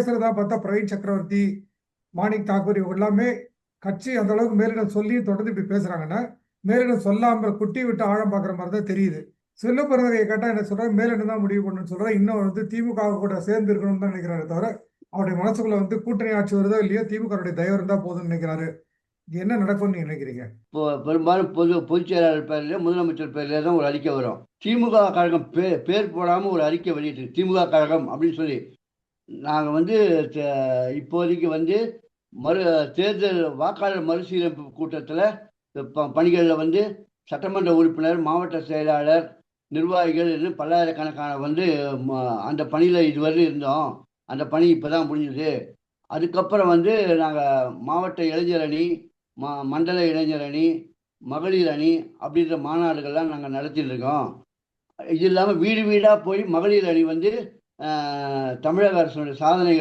பேசுறதா பார்த்தா பிரவீன் சக்கரவர்த்தி மாணிக் தாக்கூர் இவங்க எல்லாமே கட்சி அந்த அளவுக்கு மேலிடம் சொல்லி தொடர்ந்து இப்படி பேசுறாங்கன்னா மேலிடம் சொல்லாம குட்டி விட்டு ஆழம் பார்க்குற மாதிரி தான் தெரியுது. செல்ல பிறந்தகையை கேட்டா என்ன சொல்றாரு மேலிடம் தான் முடிவு பண்ணணும்னு சொல்றாரு இன்னும் வந்து திமுக கூட சேர்ந்து இருக்கணும்னு தான் நினைக்கிறாரு தவிர அவருடைய மனசுக்குள்ள வந்து கூட்டணி ஆட்சி வருதோ இல்லையோ திமுக தயவு இருந்தா போதும்னு நினைக்கிறாரு. இது என்ன நடக்கும்னு நீங்க நினைக்கிறீங்க? இப்போ பெரும்பாலும் பொது பொதுச் செயலாளர் பேர்ல முதலமைச்சர் பேர்ல தான் ஒரு அறிக்கை வரும். திமுக கழகம் பேர் பேர் போடாமல் ஒரு அறிக்கை வெளியிட்டு திமுக கழகம் அப்படின்னு சொல்லி. நாங்கள் வந்து இப்போதைக்கு வந்து மறு தேர்தல் வாக்காளர் மறுசீரமைப்பு கூட்டத்தில் ப பணிகளில் வந்து சட்டமன்ற உறுப்பினர் மாவட்ட செயலாளர் நிர்வாகிகள் என்று பல்லாயிரக்கணக்கான வந்து ம- அந்த பணியில் இதுவரை இருந்தோம். அந்த பணி இப்போ தான் முடிஞ்சது. அதுக்கப்புறம் வந்து நாங்கள் மாவட்ட இளைஞர் அணி மா மண்டல இளைஞர் அணி மகளிர் அணி அப்படின்ற மாநாடுகள்லாம் நாங்கள் நடத்திட்டு இருக்கோம். இது இல்லாமல் வீடு வீடாக போய் மகளிர் அணி வந்து தமிழக அரசுடைய சாதனைகள்